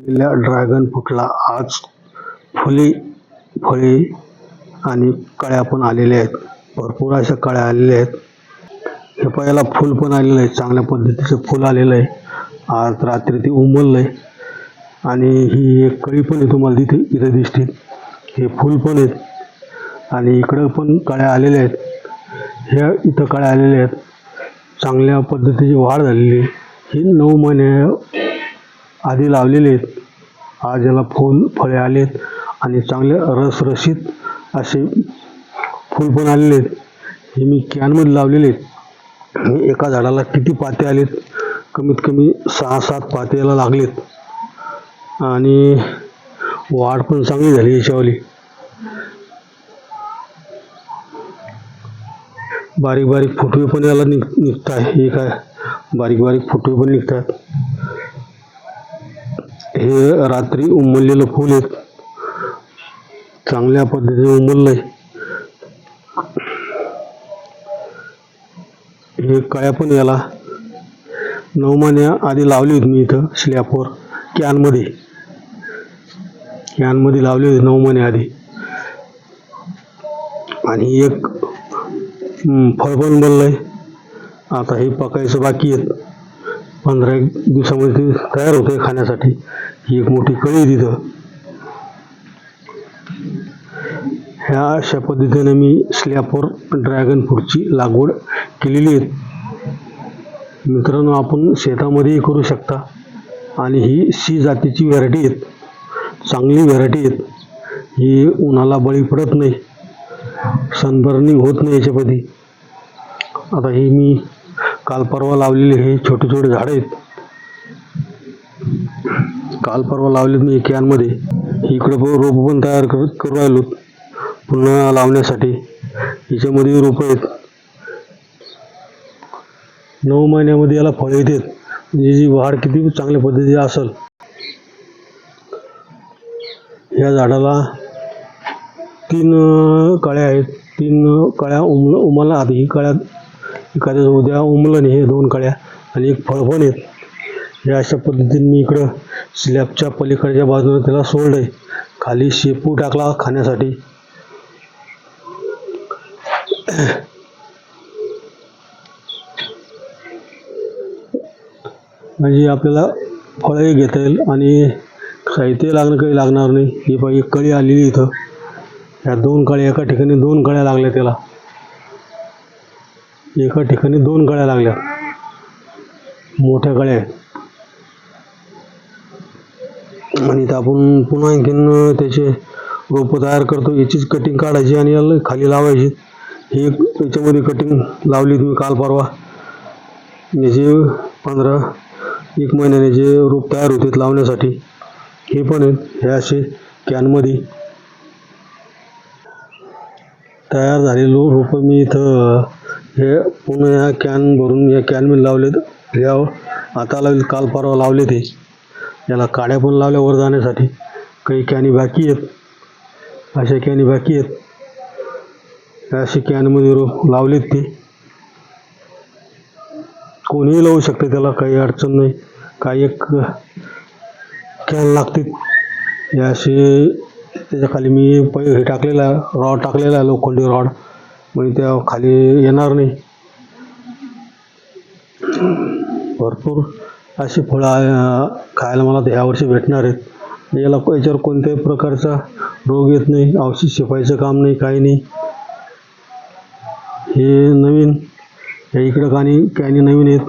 आपल्या ड्रॅगन फ्रूटला आज फुले फळे आणि कळ्या पण आलेल्या आहेत. भरपूर अशा कळ्या आलेल्या आहेत. हे पहिला फुल पण आलेलं आहे. चांगल्या पद्धतीचं फुल आलेलं आहे. आज रात्री ते उमललं आहे आणि ही एक कळी पण आहे तुम्हाला तिथे इथे दिसतील हे फुल पण आहेत. आणि इकडं पण कळ्या आलेल्या आहेत. ह्या इथं कळ्या आलेल्या आहेत. चांगल्या पद्धतीची वाढ झालेली आहे. ही नऊ महिने आधी लावलेले आहेत. आज याला फुल फळे आलेत आणि चांगले रसरशीत असे फुल पण आलेले आहेत. हे मी कॅनमध्ये लावलेले आहेत. एका झाडाला किती पाते आलेत कमीत कमी सहा सात पाते याला लागलेत आणि वाढ पण चांगली झाली याच्यावाली. बारीक बारीक फुटवे पण याला निघ निघत आहे हे काय? बारीक बारीक फुटवे पण निघतात हे रात्री उमललेलं फूल आहे. चांगल्या पद्धतीने उमललंय. हे कळ्या पण याला. नऊ महिन्या आधी लावली होती मी इथं स्लॅपवर कॅनमध्ये कॅनमध्ये लावली होती नऊ महिने आधी. आणि एक फळ पण बनलंय आता हे पकायचं बाकी आहेत पंधरा एक दिवसामध्ये ते तयार होते खाण्यासाठी. ही एक मोठी कळी आहे तिथं. ह्या अशा पद्धतीने मी स्लॅपवर ड्रॅगन फ्रूटची लागवड केलेली आहे. मित्रांनो आपण शेतामध्येही करू शकता. आणि ही सी जातीची व्हरायटी आहेत. चांगली व्हरायटी आहेत. ही उन्हाला बळी पडत नाही. सनबर्निंग होत नाही याच्यामध्ये. आता ही मी काल परवा लावलेले हे छोटे छोटे झाडं आहेत. काल परवा लावलेत मी कॅनमध्ये. इकडं पण रोपं पण तयार कर करू राहिलो. पुन्हा लावण्यासाठी. याच्यामध्ये रोपं आहेत. नऊ महिन्यामध्ये याला फळ येतात. म्हणजे जी वाढ किती चांगल्या पद्धतीची असेल. या झाडाला तीन कळ्या आहेत. तीन कळ्या उमल उमला आधी ही कळ्या एखाद्या उद्या उमलं नाही हे दोन कळ्या. आणि एक फळ पण आहेत. या अशा पद्धतीने मी इकडं स्लॅबच्या पलीकडच्या बाजूला त्याला सोडलं आहे खाली शेपू टाकला खाण्यासाठी. म्हणजे आपल्याला फळंही घेता येईल आणि साहित्य लागणं काही लागणार नाही. ही पाहिजे एक कळी आलेली इथं. या दोन कळ्या एका ठिकाणी दोन कळ्या लागल्या त्याला. एका ठिकाणी दोन कळ्या लागल्या. मोठ्या कळ्या आहेत. आणि इथं आपण पुन्हा आणखीन त्याचे रोपं तयार करतो. याचीच कटिंग काढायची आणि याला खाली लावायची. ही याच्यामध्ये कटिंग लावली तुम्ही काल परवा. याचे पंधरा एक महिन्याने जे रोप तयार होते लावण्यासाठी हे पण आहेत. हे असे कॅनमध्ये तयार झालेले रोपं मी इथं हे पुन्हा ह्या कॅन भरून या कॅनमध्ये लावलेत. यावर आता लावले काल परवा लावले ते. याला काड्या पण लावल्या वर जाण्यासाठी. काही कॅनी बाकी आहेत. अशा कॅनी बाकी आहेत. अशी कॅनमध्ये रोप लावलेत ते. कोणीही लावू शकते त्याला काही अडचण नाही. काही एक कॅन लागते हे असे त्याच्याखाली मी पै हे टाकलेला आहे रॉड टाकलेला आहे लोखंडी रॉड. म्हणजे त्या खाली येणार नाही. भरपूर. अशी फळं खायला मला तर ह्यावर्षी भेटणार आहेत. याला याच्यावर कोणत्याही प्रकारचा रोग येत नाही औषध शिपायचं काम नाही काही नाही. हे नवीन हे इकडं कानी कॅनी नवीन आहेत.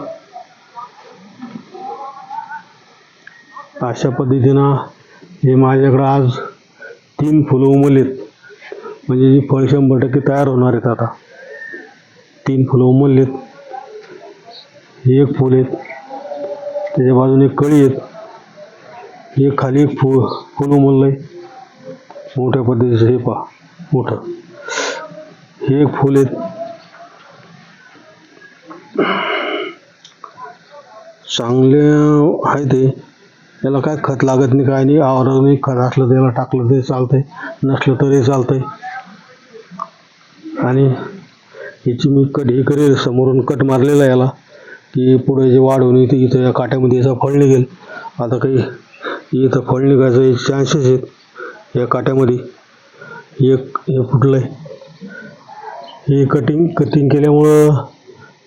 अशा पद्धतीनं हे माझ्याकडं आज तीन फुलं उमललेत. म्हणजे जी फळ शंभर टक्के तयार होणार आहेत आता. तीन फुलं उमललेत. एक फूल आहेत. त्याच्या बाजूने एक कळी आहेत. हे खाली एक फुल उमललं आहे मोठ्या पद्धतीचं हे पहा मोठं. हे एक फूल आहेत. चांगले आहे ते याला काय खत लागत नाही काय नाही. आवरण खत असलं तर याला टाकलं तरी चालतंय. नसलं तरी चालतंय. आणि याची मी कट हे करेल समोरून कट मारलेला आहे याला. की पुढे जे वाढ होईल ती इथं या काट्यामध्ये याचा फळ निघेल. आता काही इथं फळ निघायचं चान्सेस आहेत. या काट्यामध्ये एक हे फुटलं आहे हे कटिंग कटिंग केल्यामुळं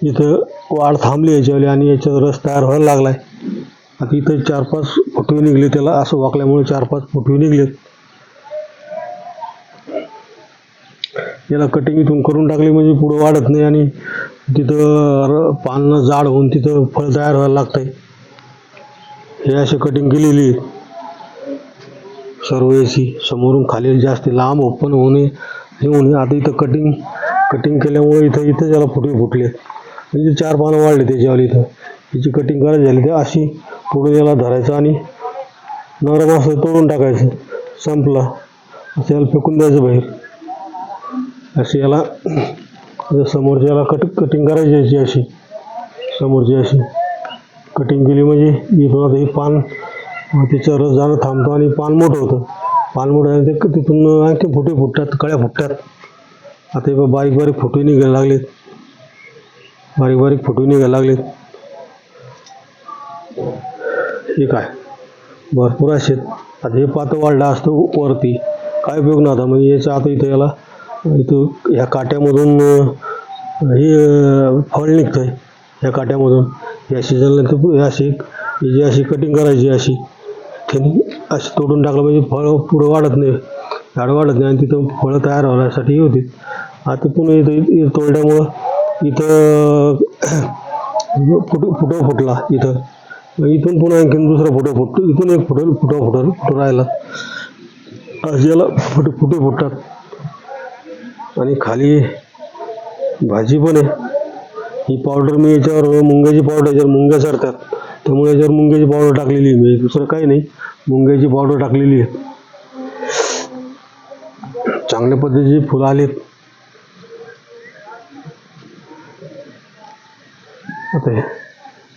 इथं वाढ थांबली याच्यावाली आणि याच्यात रस तयार व्हायला लागला आहे आता इथं चार पाच फुटवे निघले त्याला असं वाकल्यामुळे चार पाच फुटवे निघलेत. याला कटिंग इथून करून टाकली म्हणजे पुढं वाढत नाही आणि तिथं पानं जाड होऊन तिथं फळ तयार व्हायला लागतंय. हे असे कटिंग केलेली आहे. सर्व एसी समोरून खाली जास्त लांब ओपन होणे हे होणे आता इथं कटिंग कटिंग केल्यामुळे इथं इथं त्याला फुटवे फुटले. म्हणजे चार पानं वाढले त्याच्यावर इथं. तिची कटिंग करायची झाली तर अशी पुढे याला धरायचं आणि नरम असं तोडून टाकायचं. संपला. असं याला फेकून द्यायचं बाहेर. अशी याला समोरच्याला समोरच्या याला कट कटिंग करायची याची अशी समोरची अशी कटिंग केली म्हणजे इथून आता हे पान तिचा रस जाणं थांबतो आणि पान मोठं होतं. पान मोठं झालं ते तिथून आणखी फुटे फुटतात कळ्या फुटतात. आता हे बारीक बारीक फुटे निघायला लागलेत. बारीक बारीक फुटे निघायला लागलेत. हे काय? भरपूर असे आहेत. आता हे पातं वाढलं असतं वरती. काय उपयोग नव्हता म्हणजे याच्या आता इथं याला इथं ह्या काट्यामधून हे फळ फळ निघतंय ह्या काट्यामधून. या सीझनला तर अशी जी अशी कटिंग करायची अशी त्यांनी अशी तोडून टाकलं म्हणजे फळं पुढं वाढत नाही झाड वाढत नाही आणि तिथं फळं तयार होण्यासाठी होती. आता पुन्हा इथं तोडल्यामुळं इथं फुट फुटो फुटला इथं. इथून पुन्हा आणखीन दुसरा फुटो फुटतो इथून एक फुटल फुटो फुटल फुटो राहिला. असे याला फुट फुटे फुटतात. आणि खाली भाजी पण आहे. ही पावडर मी याच्यावर मुंग्याची पावडर याच्यावर मुंग्या चढतात त्यामुळे याच्यावर मुंग्याची पावडर टाकलेली आहे. मी दुसरं काही नाही. मुंग्याची पावडर टाकलेली आहे. चांगल्या पद्धतीची फुलं आलीत आता हे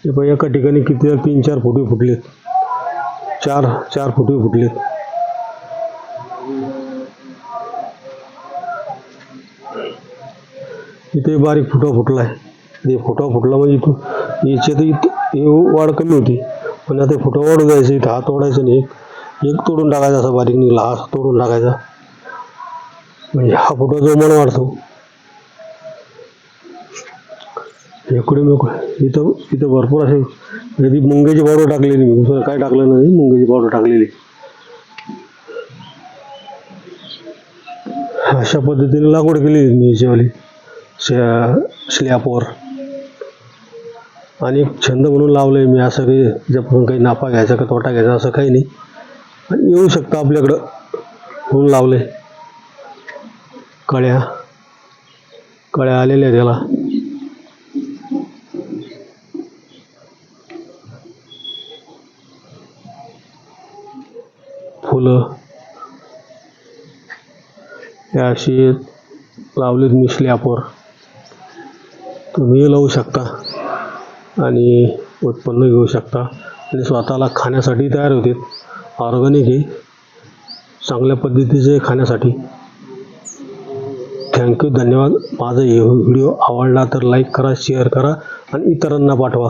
हे एका ठिकाणी किती तीन चार फुटे फुटलेत. चार चार फुटे फुटलेत. इथे बारीक फुटा फुटला आहे. ते फुटा फुटला म्हणजे तू याची तर इथं वाढ कमी होती. पण आता फुटा वाढू द्यायचं इथं हात तोडायचा नाही एक एक तोडून टाकायचा असा बारीक निघाला हा तोडून टाकायचा. म्हणजे हा फोटो जो मन वाढतो. इकडे मी इथं इथं भरपूर असे कधी मुंग्याची पावडर टाकलेली मी दुसरं काय टाकलं नाही मुंग्याची पावडर टाकलेली. अशा पद्धतीने लागवड केली मी याच्यावाली. स्लॅपवर आणि छंद म्हणून लावलं आहे मी असं काही जपून काही नाफा घ्यायचा का तोटा घ्यायचा असं काही नाही. आणि येऊ शकतं आपल्याकडं म्हणून लावलं आहे कळ्या. कळ्या आलेल्या आहेत त्याला फुलं. हे अशी लावलीत मी स्लॅपवर तुम्ही लावू शकता आणि उत्पन्न घेऊ शकता. आणि स्वतःला खाण्यासाठी तयार होते ऑर्गॅनिक आहे चांगल्या पद्धतीचे खाण्यासाठी. थँक्यू धन्यवाद. माझा हे व्हिडिओ आवडला तर लाईक करा शेअर करा आणि इतरांना पाठवा.